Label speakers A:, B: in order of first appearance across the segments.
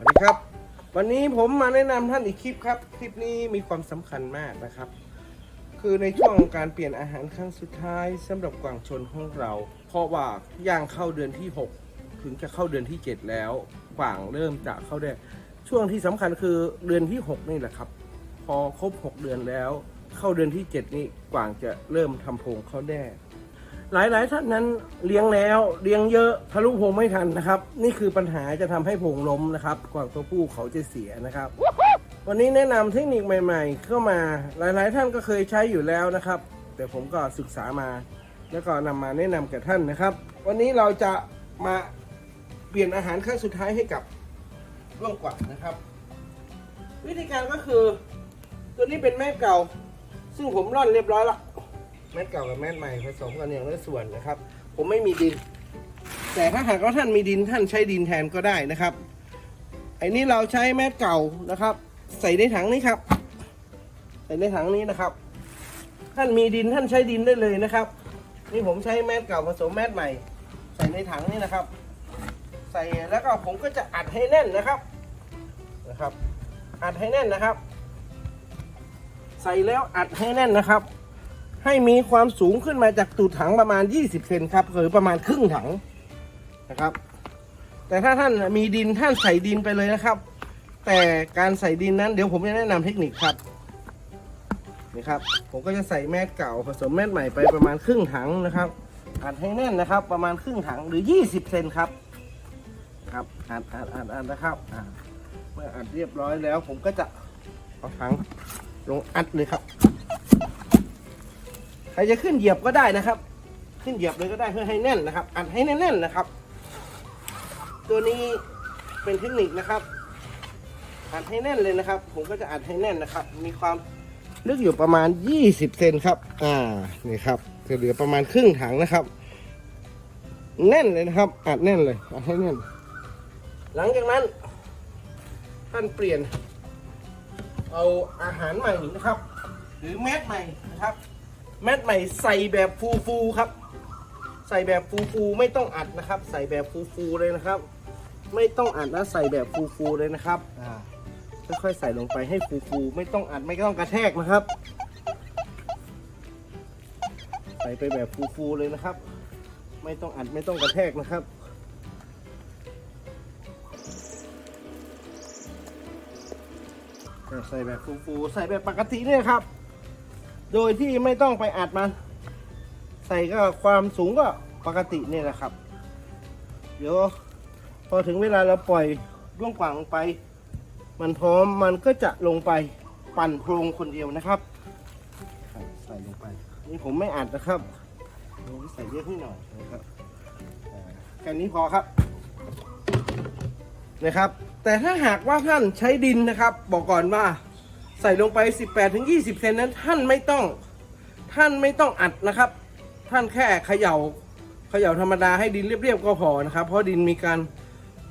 A: สวัสดีครับ วันนี้ผมมาแนะนำท่านอีกคลิปครับ คลิปนี้มีความสำคัญมากนะครับ คือในช่วงการเปลี่ยนอาหารครั้งสุดท้ายสำหรับกวางชนของเรา เพราะว่าย่างเข้าเดือนที่ 6 ถึงจะเข้าเดือนที่ 7 แล้วกวางเริ่มจะเข้าได้ช่วงที่สำคัญคือเดือนที่ 6 นี่แหละครับ พอครบ 6 เดือนแล้ว เข้าเดือนที่ 7 นี่กวางจะเริ่มทำโพรงเข้าแด้ หลายๆท่านนั้นเลี้ยงแล้วเลี้ยงเยอะทะลุโพรงไม่ทันนะครับ นี่คือปัญหาจะทำให้โพรงล้มนะครับกวางตัวผู้เขาจะเสียนะครับ วันนี้แนะนำเทคนิคใหม่ๆเข้ามาหลายๆท่านก็เคยใช้อยู่แล้วนะครับ แต่ผมก็ศึกษามา แล้วก็นำมาแนะนำแก่ท่านนะครับ วันนี้เราจะมาเปลี่ยนอาหารครั้งสุดท้ายให้กับร่วงกว่านะครับ วิธีการก็คือ ตัวนี้เป็นแม่เก่า ซึ่งผมร่อนเรียบร้อยแล้ว แม่เก่ากับแม่ใหม่ผสมกันอย่างละส่วนนะครับ ผมไม่มีดิน แต่ถ้าหากว่าท่านมีดินท่านใช้ดินแทนก็ได้นะครับไอ้นี่เราใช้แม่เก่านะครับ ใส่ในถังนี้ครับ ใส่ในถังนี้นะครับ ท่านมีดินท่านใช้ดินได้เลยนะครับ นี่ผมใช้แม่เก่าผสมแม่ใหม่ ใส่ในถังนี้นะครับ ใส่แล้วก็ผมก็จะอัดให้แน่นนะครับนะครับ อัดให้แน่นนะครับ ใส่แล้วอัดให้แน่นนะครับ ให้มีความสูงขึ้นมาจากตูดถังประมาณ 20เซนครับหรือประมาณครึ่งถังนะครับ แต่ถ้าท่านมีดินท่านใส่ดินไปเลยนะครับ แต่การใส่ดินนั้นเดี๋ยวผมจะแนะนำเทคนิคครับนี่ครับ ผมก็จะใส่แม่เก่าผสมแม่ใหม่ไปประมาณครึ่งถังนะครับอัดให้แน่นนะครับ ประมาณครึ่งถังหรือ 20เซนครับครับอัดอัดอัดอัดนะครับเมื่ออัดเรียบร้อยแล้ว ผมก็จะเอาถังลงอัดเลยครับ รจะขึ้นเหยียบก็ได้นะครับ ขึ้นเหยียบเลยก็ได้เพื่อให้แน่นนะครับ อัดให้แน่นๆนะครับ ตัวนี้เป็นเทคนิคนะครับ อัดให้แน่นเลยนะครับ ผมก็จะอัดให้แน่นนะครับ มีความลึกอยู่ประมาณ 20 เซนครับ อ่า นี่ครับจะเหลือประมาณครึ่งถังนะครับ แน่นเลยนะครับ อัดแน่นเลย อัดให้แน่น หลังจากนั้น ท่านเปลี่ยน เอาอาหารใหม่นะครับ หรือแมสใหม่นะครับ แมสใหม่ใส่แบบฟูฟูๆครับ ใส่แบบฟูฟูๆไม่ต้องอัดนะครับ ใส่แบบฟูฟูๆเลยนะครับ ไม่ต้องอัดนะใส่แบบฟูฟูๆเลยนะครับอ่าค่อยๆใส่ลงไปให้ฟูฟูๆไม่ต้องอัดไม่ต้องกระแทกนะครับ ใส่ไปแบบฟูฟูๆเลยนะครับ ไม่ต้องอัดไม่ต้องกระแทกนะครับใส่แบบฟูๆใส่แบบปกติเนี่ยครับ โดยที่ไม่ต้องไปอัดมัน ใส่ก็ความสูงก็ปกตินี่แหละครับ เดี๋ยวพอถึงเวลาเราปล่อยล่วงกว่างลงไป มันพร้อมมันก็จะลงไปปั่นโพรงคนเดียวนะครับใส่ลงไป นี่ผมไม่อัดนะครับผมใส่เยอะขึ้นหน่อยนะครับอ่าแค่นี้พอครับนะครับ แต่ถ้าหากว่าท่านใช้ดินนะครับ บอกก่อนว่า ใส่ลงไป 18-20 เซนนั้นท่านไม่ต้อง ท่านไม่ต้องอัดนะครับ ท่านแค่เขย่าเขย่าธรรมดาให้ดินเรียบๆก็พอนะครับ เพราะดินมีการ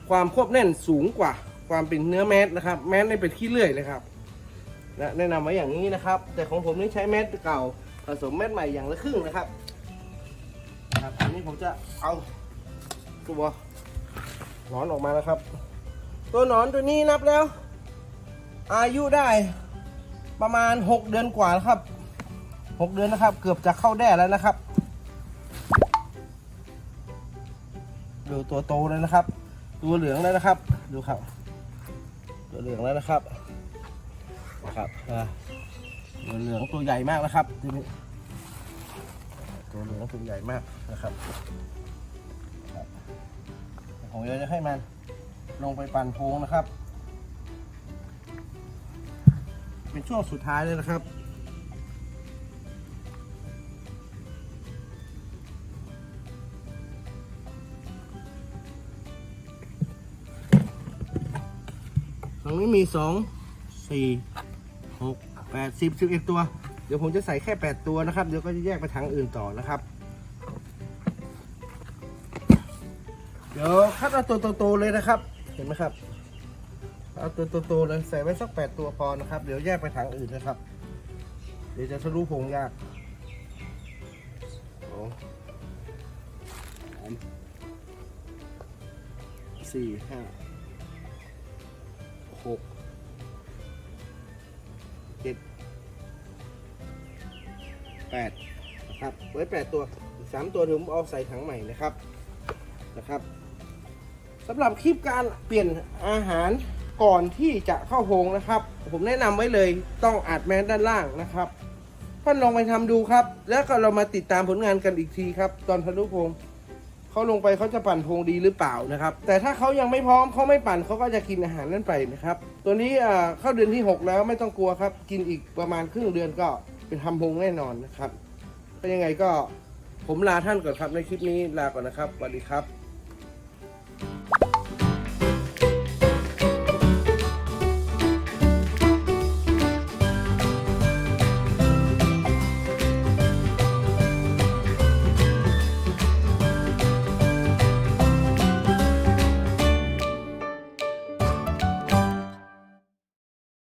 A: ความควบแน่นสูงกว่า ความเป็นเนื้อแมสนะครับ แมสนี่เป็นขี้เลื่อยเลยครับนะแนะนำไว้อย่างนี้นะครับ แต่ของผมนี่ใช้แมสเก่าผสมแมสใหม่อย่างละครึ่งนะครับครับอันนี้ผมจะเอาตัวหนอนออกมาแล้วครับ ตัวหนอนตัวนี้นับแล้ว อายุได้ ประมาณ 6 เดือนกว่าแล้วครับ 6 เดือนนะครับ เกือบจะเข้าแด้แล้วนะครับดูตัวโตเลยนะครับ ตัวเหลืองแล้วนะครับ ดูครับ ตัวเหลืองแล้วนะครับนะครับตัวเหลืองตัวใหญ่มากนะครับตัวนี้ตัวเหลืองตัวใหญ่มากนะครับผมจะให้มันลงไปปั่นโพรงนะครับ เป็นช่วงสุดท้ายเลยนะครับ ตรงนี้มีสองสี่หกแปดสิบสิบเอ็ดตัว เดี๋ยวผมจะใส่แค่แปดตัวนะครับ เดี๋ยวก็จะแยกไปถังอื่นต่อนะครับ เดี๋ยวคัดเอาตัวโตๆเลยนะครับ เห็นไหมครับ เอาตัวโตๆเลยใส่ไว้สักแปดตัวพอนะครับ เดี๋ยวแยกไปถังอื่นนะครับ เดี๋ยวจะทะลุพงยากสองสามสี่ห้าหกเจ็ดแปดนะครับไว้แปดตัวอีกสามตัวถึงเอาใส่ถังใหม่นะครับนะครับสำหรับคลิปการเปลี่ยนอาหาร ก่อนที่จะเข้าโฮงนะครับ ผมแนะนำไว้เลยต้องอัดแมสด้านล่างนะครับท่านลองไปทำดูครับ แล้วก็เรามาติดตามผลงานกันอีกทีครับ ตอนทะลุโพงเขาลงไปเขาจะปั่นโพงดีหรือเปล่านะครับ แต่ถ้าเขายังไม่พร้อมเขาไม่ปั่นเขาก็จะกินอาหารนั่นไปนะครับ ตัวนี้อ่าเข้าเดือนที่ 6 แล้วไม่ต้องกลัวครับ กินอีกประมาณครึ่งเดือนก็เป็นทำโพงแน่นอนนะครับก็ยังไงก็ผมลาท่านก่อนครับในคลิปนี้ลาก่อนนะครับสวัสดีครับ